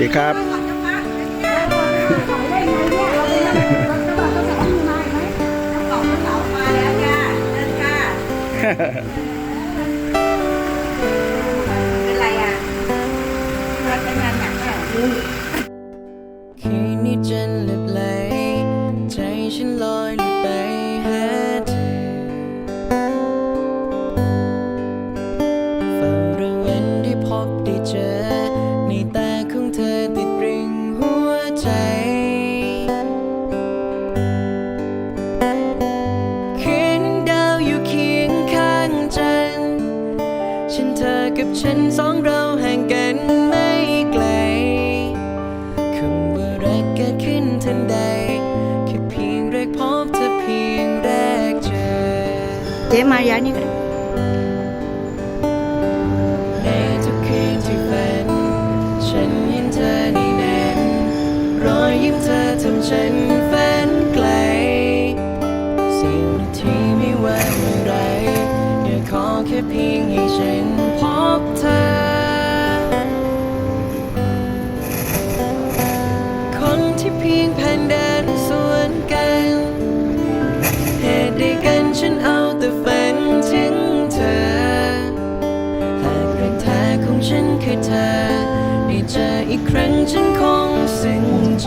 ดีครับ Can you gently ฉันสองเราห่งกันไม่ไกลคำว่ารักเกิดขึ้นทันใดแค่เพียงแรกพบเธเพียงแรกเจอ เจ๊มายานี่ก็ไให้เธอ ได้เจออีกครั้งฉันคงซึ้งใจ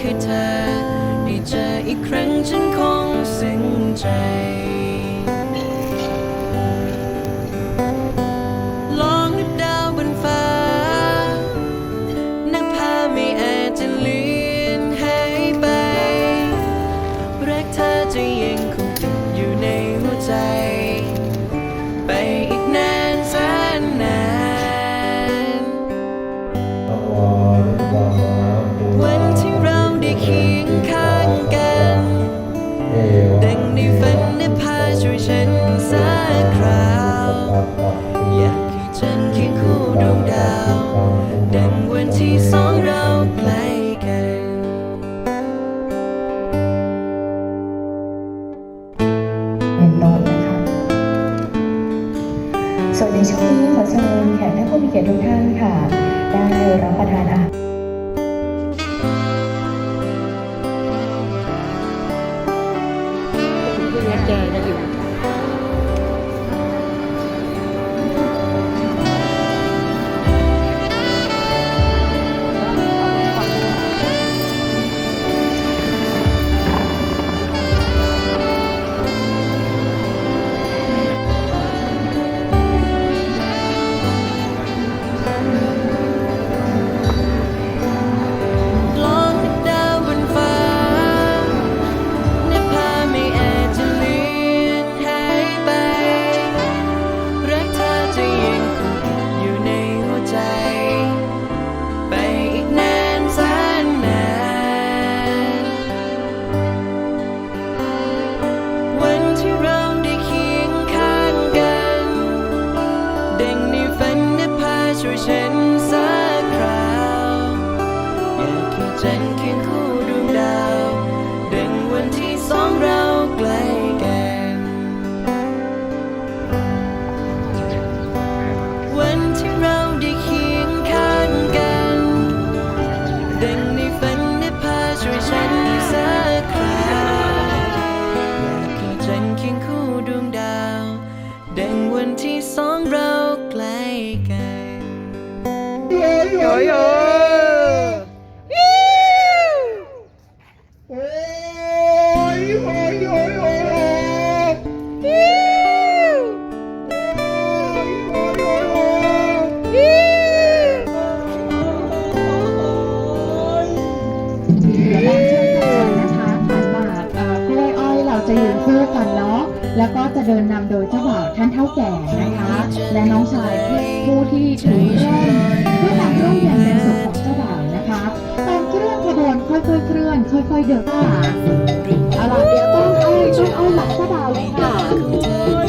คือเธอ ได้เจออีกครั้งฉันคงซึ้นใจ Thank you. ที่เราได้เคียงข้างกันดังในฝันได้พาช่วยฉันสักคราอยากเห็จันทร์เคียงคู่ดวงดาว ดังวันที่สองเราใกลกัน แล้วก็จะเดินนำโดยเจ้าบ่าวท่านเท่าแก่นะคะ และน้องชายผู้ที่ถือเครื่มเพื่อนำร่มเย็งเป็นศพของเจ้าบ่าวนะคะตามเครื่องขบวนค่อยๆเคลื่อน ค่อยๆเดินค่ะเอาล่ะเดี๋ยวต้นอ้อยต้นอ้อยหลังเจ้าบ่าวเลยค่ะ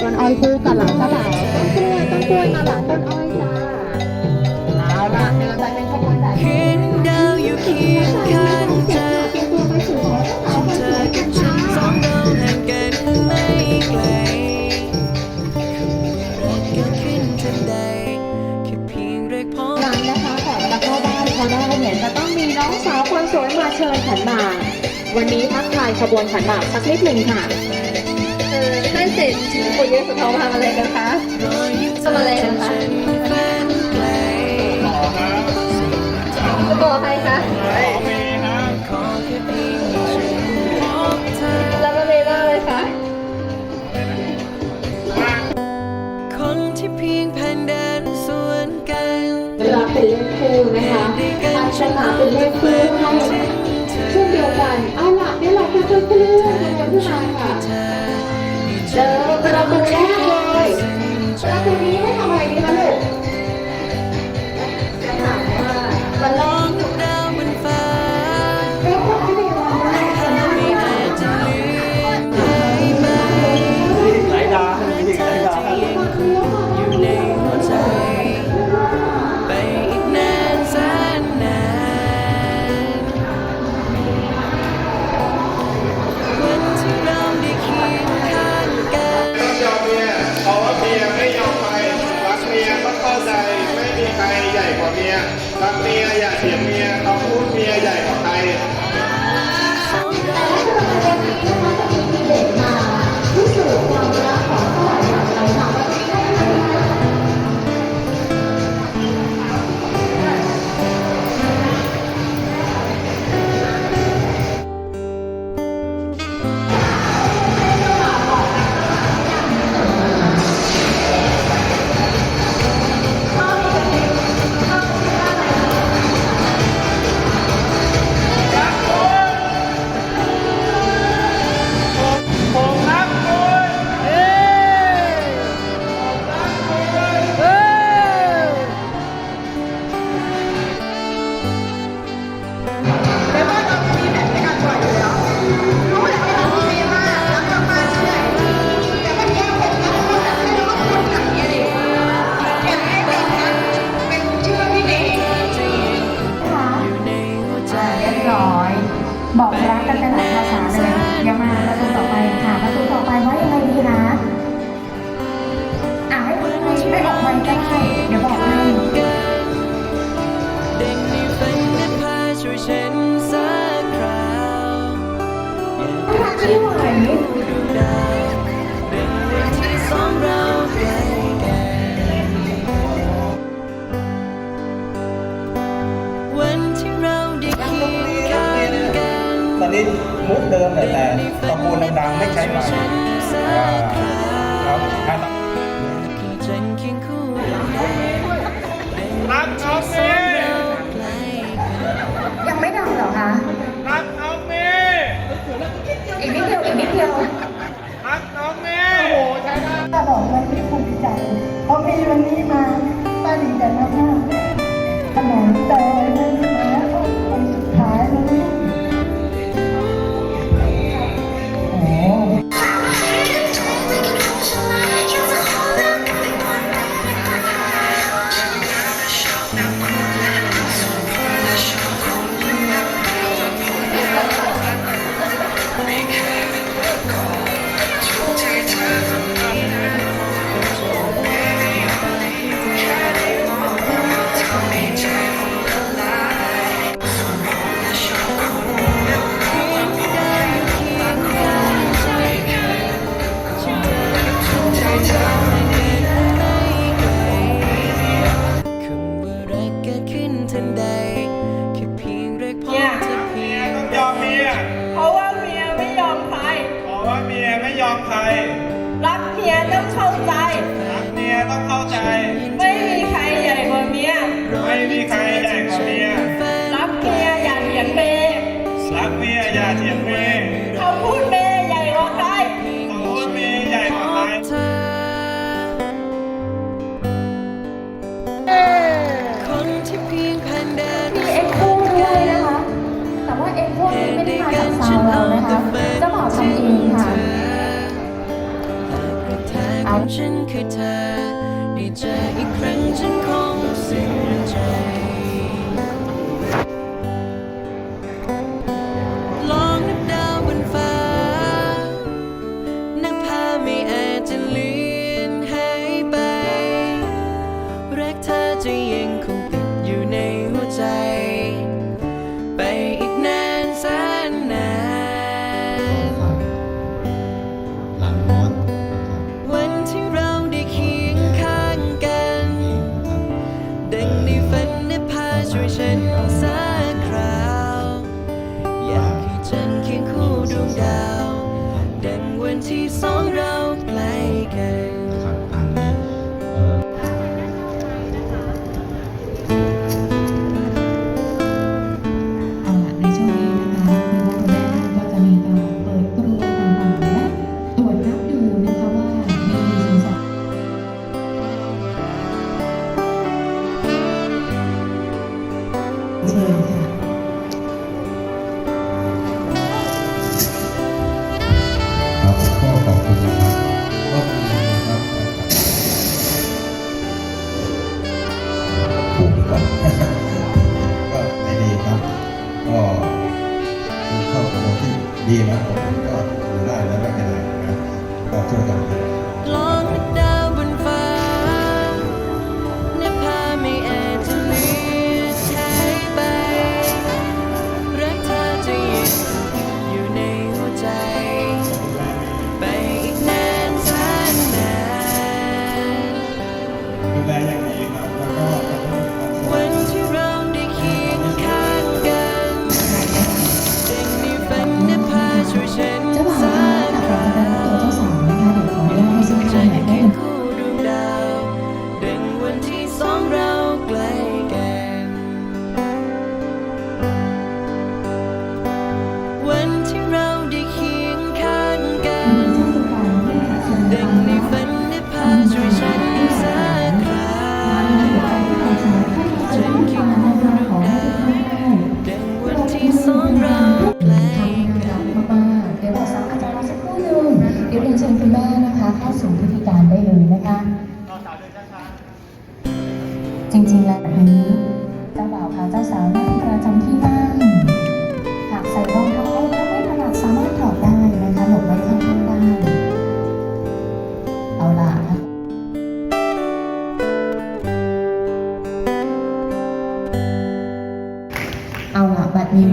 ต้นอ้อยคู่กับหลังเจ้าบ่าวต้นกล้วยต้นกล้วยมาหลังต้น ขบวนขันหมากสักนิดหนึ่งค่ะเออท่านเสร็จคนเยอสุทองทำอะไรกันคะทำอะไรกันคะต่อใครคะ ค่ะ ตอนนี้มุกเดิมแต่ตระกูลดังๆไม่ใช้ใหม่ครับีกนิดเดียวรักน้องแม่ โอ้โหใช่ไหมบป้าบอกวันนี้ภูมิใจเพราะมีวันนี้มาป้าดีใจมากๆขนมเตย ฉันคือเธอในเจอ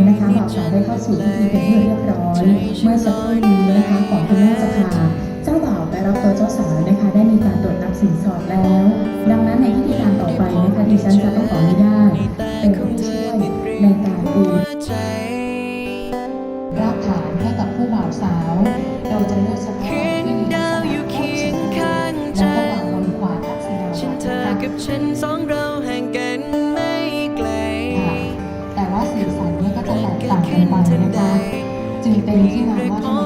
นะคะบ่าวสาวได้เข้าสู่พิธีเป็นที่เรียบร้อย เมื่อสักครู่นี้นะคะก่องคุณแม่จะพาเจ้าบ่าวไปรับตัวเจ้าสาวนะคะ ได้มีการตรวจนับสินสอดแล้ว ดังนั้นในพิธีการต่อไปนะคะดิฉันจะต้องขออนุญาต นะคะจึงเ